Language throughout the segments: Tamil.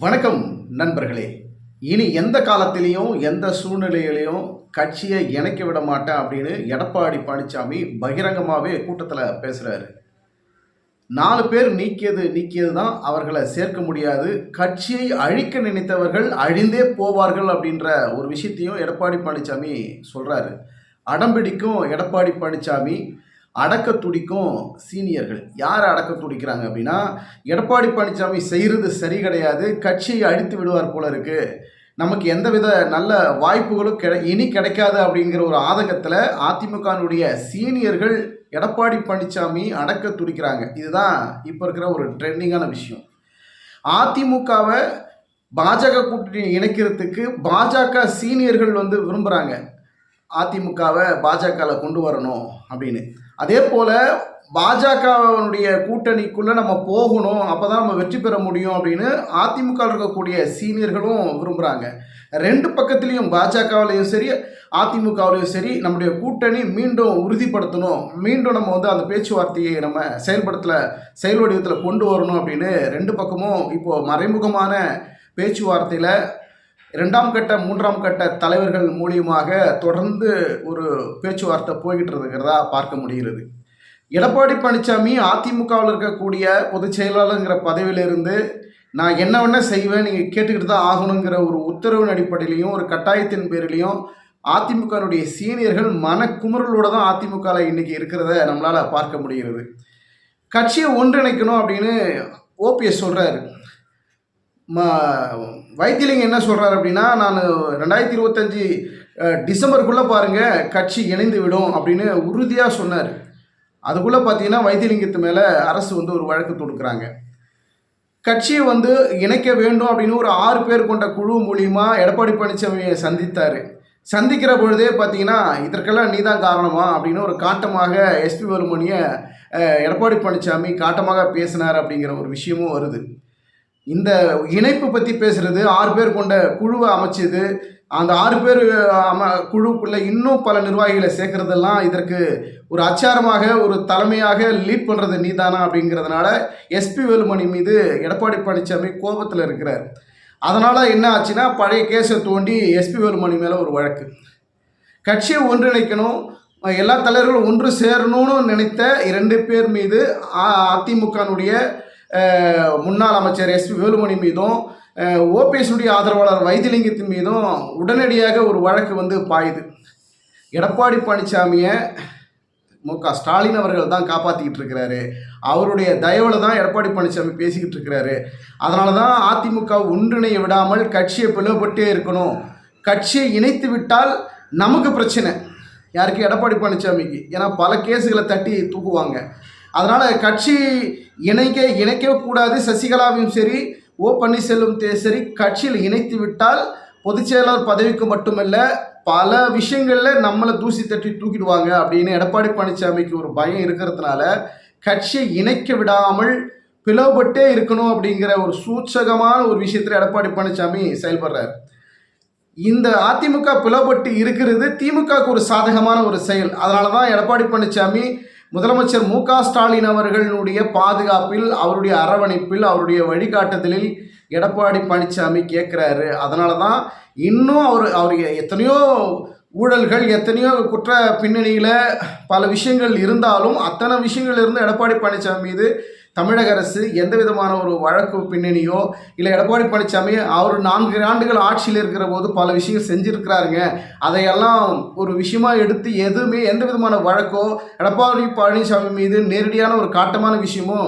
வணக்கம் நண்பர்களே. இனி எந்த காலத்திலையும் எந்த சூழ்நிலையிலையும் கட்சியை இணைக்க விட மாட்டேன் அப்படின்னு எடப்பாடி பழனிசாமி பகிரங்கமாகவே கூட்டத்தில் பேசுகிறாரு நாலு பேர் நீக்கியது நீக்கியது தான் அவர்களை சேர்க்க முடியாது. கட்சியை அழிக்க நினைத்தவர்கள் அழிந்தே போவார்கள் அப்படின்ற ஒரு விஷயத்தையும் எடப்பாடி பழனிசாமி சொல்கிறாரு அடம்பிடிக்கும் எடப்பாடி பழனிசாமி அடக்க துடிக்கும் சீனியர்கள். யார் அடக்க துடிக்கிறாங்க அப்படின்னா எடப்பாடி பழனிசாமி செய்கிறது சரி கிடையாது கட்சியை அழித்து விடுவார் போல இருக்கு. நமக்கு எந்தவித நல்ல வாய்ப்புகளும் கிடை இனி கிடைக்காது அப்படிங்கிற ஒரு ஆதங்கத்தில் அதிமுகனுடைய சீனியர்கள் எடப்பாடி பழனிசாமி அடக்க துடிக்கிறாங்க இதுதான் இப்போ இருக்கிற ஒரு ட்ரெண்டிங்கான விஷயம். அதிமுகவை பாஜக கூட்டணி இணைக்கிறதுக்கு பாஜக சீனியர்கள் வந்து விரும்புகிறாங்க அதிமுகவை பாஜகவில் கொண்டு வரணும் அப்படின்னு. அதே போல் பாஜகவனுடைய கூட்டணிக்குள்ளே நம்ம போகணும் அப்போ தான் நம்ம வெற்றி பெற முடியும் அப்படின்னு அதிமுக இருக்கக்கூடிய சீனியர்களும் விரும்புகிறாங்க ரெண்டு பக்கத்துலேயும் பாஜகவிலையும் சரி அதிமுகவிலையும் சரி நம்முடைய கூட்டணி மீண்டும் உறுதிப்படுத்தணும். மீண்டும் நம்ம வந்து அந்த பேச்சுவார்த்தையை நம்ம செயல்படுத்தல செயல் வடிவத்தில் கொண்டு வரணும் அப்படின்னு ரெண்டு பக்கமும் இப்போது மறைமுகமான பேச்சுவார்த்தையில் இரண்டாம் கட்ட மூன்றாம் கட்ட தலைவர்கள் மூலியமாக தொடர்ந்து ஒரு பேச்சுவார்த்தை போய்கிட்டு இருக்கிறதா பார்க்க முடிகிறது. எடப்பாடி பழனிசாமி அதிமுகவில் இருக்கக்கூடிய பொதுச் செயலாளருங்கிற பதவியிலிருந்து நான் என்ன வேணால் செய்வேன் நீங்கள் கேட்டுக்கிட்டு தான் ஆகணுங்கிற ஒரு உத்தரவின் அடிப்படையிலையும் ஒரு கட்டாயத்தின் பேரிலையும் அதிமுகனுடைய சீனியர்கள் மனக்குமுறலோடு தான் அதிமுகவில் இன்னைக்கு இருக்கிறத நம்மளால் பார்க்க முடிகிறது. கட்சியை ஒன்றிணைக்கணும் அப்படின்னு ஓபிஎஸ் சொல்கிறாரு ம வைத்தியலிங்கம் என்ன சொல்கிறார் அப்படின்னா நான் ரெண்டாயிரத்தி இருபத்தஞ்சி டிசம்பருக்குள்ளே பாருங்கள் கட்சி இணைந்து விடும் அப்படின்னு உறுதியாக சொன்னார். அதுக்குள்ளே பார்த்தீங்கன்னா வைத்தியலிங்கத்து மேலே அரசு வந்து ஒரு வழக்கு தொடுக்குறாங்க. கட்சியை வந்து இணைக்க வேண்டும் அப்படின்னு ஒரு ஆறு பேர் கொண்ட குழு மூலியமா எடப்பாடி பழனிசாமியை சந்தித்தார். சந்திக்கிற பொழுதே பார்த்தீங்கன்னா இதற்கெல்லாம் நீ தான் காரணமா? அப்படின்னு ஒரு காட்டமாக எஸ்பி வேலுமணியை எடப்பாடி பழனிசாமி காட்டமாக பேசினார் அப்படிங்கிற ஒரு விஷயமும் வருது. இந்த இணைப்பு பற்றி பேசுறது ஆறு பேர் கொண்ட குழுவை அமைச்சது. அந்த ஆறு பேர் அம குழுக்குள்ள இன்னும் பல நிர்வாகிகளை சேர்க்கறதெல்லாம் இதற்கு ஒரு அச்சாரமாக ஒரு தலைமையாக லீட் பண்ணுறது நீதானா அப்படிங்கிறதுனால எஸ்பி வேலுமணி மீது எடப்பாடி பழனிசாமி கோபத்தில் இருக்கிறார். அதனால் என்ன ஆச்சுன்னா பழைய கேஸை தோண்டி எஸ்பி வேலுமணி மேலே ஒரு வழக்கு. கட்சியை ஒன்றிணைக்கணும் எல்லா தலைவர்களும் ஒன்று சேரணும்னு நினைத்த இரண்டு பேர் மீது அ- அதிமுகனுடைய முன்னாள் அமைச்சர் எஸ்பி வேலுமணி மீதும் ஓபிஎஸ்னுடைய ஆதரவாளர் வைத்தியலிங்கத்தின் மீதும் உடனடியாக ஒரு வழக்கு வந்து பாயுது. எடப்பாடி பழனிசாமியை மு க ஸ்டாலின் அவர்கள் தான் காப்பாற்றிக்கிட்டு இருக்கிறாரு. அவருடைய தயவில் தான் எடப்பாடி பழனிசாமி பேசிக்கிட்டு இருக்கிறாரு. அதனால தான் அதிமுக ஒன்றிணைய விடாமல் கட்சியை பிளவுபட்டே இருக்கணும். கட்சியை இணைத்து விட்டால் நமக்கு பிரச்சனை. யாருக்கு? எடப்பாடி பழனிசாமிக்கு. ஏன்னா பல கேஸுகளை தட்டி தூக்குவாங்க. அதனால் கட்சி இணைக்க இணைக்கவே கூடாது. சசிகலாவையும் சரி ஓ பன்னீர்செல்வம் சரி கட்சியில் இணைத்து விட்டால் பொதுச் செயலாளர் பதவிக்கு மட்டுமல்ல பல விஷயங்களில் நம்மளை தூசி தட்டி தூக்கிடுவாங்க அப்படின்னு எடப்பாடி பழனிசாமிக்கு ஒரு பயம் இருக்கிறதுனால கட்சியை இணைக்க விடாமல் பிளவுபட்டே இருக்கணும் அப்படிங்கிற ஒரு சூச்சகமான ஒரு விஷயத்தில் எடப்பாடி பழனிசாமி செயல்படுறார். இந்த அதிமுக பிளவுபட்டு இருக்கிறது திமுகவுக்கு ஒரு சாதகமான ஒரு செயல். அதனால தான் எடப்பாடி பழனிசாமி முதலமைச்சர் மு க ஸ்டாலின் அவர்களுடைய பாதுகாப்பில் அவருடைய அரவணைப்பில் அவருடைய வழிகாட்டுதலில் எடப்பாடி பழனிசாமி கேட்குறாரு. அதனால தான் இன்னும் அவர் அவர் எத்தனையோ ஊழல்கள் எத்தனையோ குற்ற பின்னணியில் பல விஷயங்கள் இருந்தாலும் அத்தனை விஷயங்கள் இருந்து எடப்பாடி பழனிசாமி மீது தமிழக அரசு எந்த விதமான ஒரு வழக்கு பின்னணியோ இல்லை எடப்பாடி பழனிசாமி அவர் நான்கு ஆண்டுகள் ஆட்சியில் இருக்கிற போது பல விஷயங்கள் செஞ்சுருக்கிறாருங்க. அதையெல்லாம் ஒரு விஷயமா எடுத்து எதுவுமே எந்த விதமான வழக்கோ எடப்பாடி பழனிசாமி மீது நேரடியான ஒரு காட்டமான விஷயமோ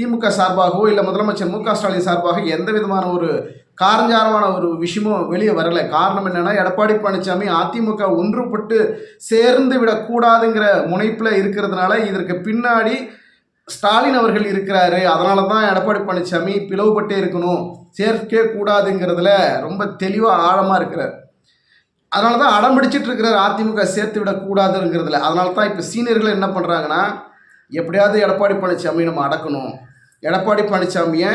திமுக சார்பாகவோ இல்லை முதலமைச்சர் மு க ஸ்டாலின் சார்பாக எந்த விதமான ஒரு காரஞ்சாரமான ஒரு விஷயமும் வெளியே வரலை. காரணம் என்னென்னா எடப்பாடி பழனிசாமி அதிமுக ஒன்றுபட்டு சேர்ந்து விடக்கூடாதுங்கிற முனைப்பில் இருக்கிறதுனால இதற்கு பின்னாடி ஸ்டாலின் அவர்கள் இருக்கிறாரு அதனால தான் எடப்பாடி பழனிசாமி பிளவுபட்டே இருக்கணும் சேர்க்கே கூடாதுங்கிறதுல ரொம்ப தெளிவாக ஆழமாக இருக்கிறார். அதனால தான் அடம் பிடிச்சிட்டு இருக்கிறார் அதிமுக சேர்த்து விடக்கூடாதுங்கிறதுல அதனால தான் இப்போ சீனியர்கள் என்ன பண்ணுறாங்கன்னா எப்படியாவது எடப்பாடி பழனிசாமி நம்ம அடக்கணும். எடப்பாடி பழனிசாமியை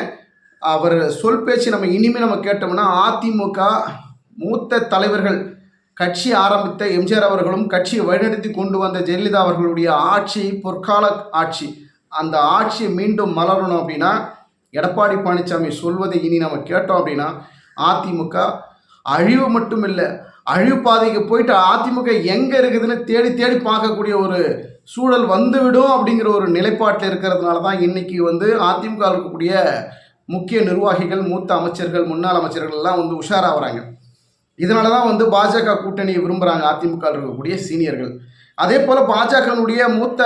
அவர் சொல் பேச்சு நம்ம இனிமேல் நம்ம கேட்டோம்னா அதிமுக மூத்த தலைவர்கள் கட்சி ஆரம்பித்த எம்ஜிஆர் அவர்களும் கட்சியை வழிநடத்தி கொண்டு வந்த ஜெயலலிதா அவர்களுடைய ஆட்சி பொற்கால ஆட்சி. அந்த ஆட்சி மீண்டும் மலரணும் அப்படின்னா எடப்பாடி பழனிசாமி சொல்வதை இனி நம்ம கேட்டோம் அப்படின்னா அதிமுக அழிவு மட்டும் இல்லை அழிவு பாதைக்கு போயிட்டு அதிமுக எங்கே இருக்குதுன்னு தேடி தேடி பார்க்கக்கூடிய ஒரு சூழல் வந்துவிடும் அப்படிங்கிற ஒரு நிலைப்பாட்டில் இருக்கிறதுனால தான் இன்னைக்கு வந்து அதிமுக இருக்கக்கூடிய முக்கிய நிர்வாகிகள் மூத்த அமைச்சர்கள் முன்னாள் அமைச்சர்கள் எல்லாம் வந்து உஷாராகிறாங்க இதனால தான் வந்து பாஜக கூட்டணியை விரும்புகிறாங்க அதிமுக இருக்கக்கூடிய சீனியர்கள். அதே போல் பாஜகனுடைய மூத்த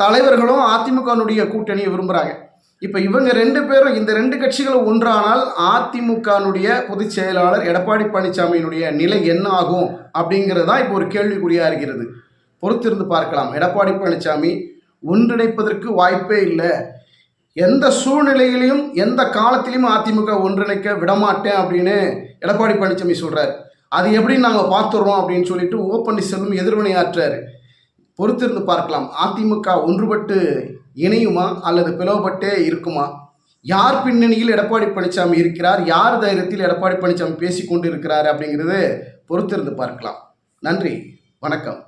தலைவர்களும் அதிமுகனுடைய கூட்டணியை விரும்புகிறாங்க இப்போ இவங்க ரெண்டு பேரும் இந்த ரெண்டு கட்சிகளும் ஒன்றானால் அதிமுகனுடைய பொதுச் செயலாளர் எடப்பாடி பழனிசாமியினுடைய நிலை என்ன ஆகும் அப்படிங்கிறது தான் இப்போ ஒரு கேள்விக்குறியாக இருக்கிறது. பொறுத்திருந்து பார்க்கலாம். எடப்பாடி பழனிசாமி ஒன்றிணைப்பதற்கு வாய்ப்பே இல்லை. எந்த சூழ்நிலையிலையும் எந்த காலத்திலையும் அதிமுக ஒன்றிணைக்க விடமாட்டேன் அப்படின்னு எடப்பாடி பழனிசாமி சொல்கிறார் அது எப்படி நாங்கள் பார்த்துடுறோம் அப்படின்னு சொல்லிட்டு ஓ பன்னீர்செல்வம் எதிர்வினையாற்றுறாரு பொறுத்திருந்து பார்க்கலாம். அதிமுக ஒன்றுபட்டு இணையுமா அல்லது பிளவுபட்டே இருக்குமா? யார் பின்னணியில் எடப்பாடி பழனிசாமி இருக்கிறார்? யார் தைரியத்தில் எடப்பாடி பழனிசாமி பேசிக்கொண்டு இருக்கிறார் அப்படிங்கிறது பொறுத்திருந்து பார்க்கலாம். நன்றி. வணக்கம்.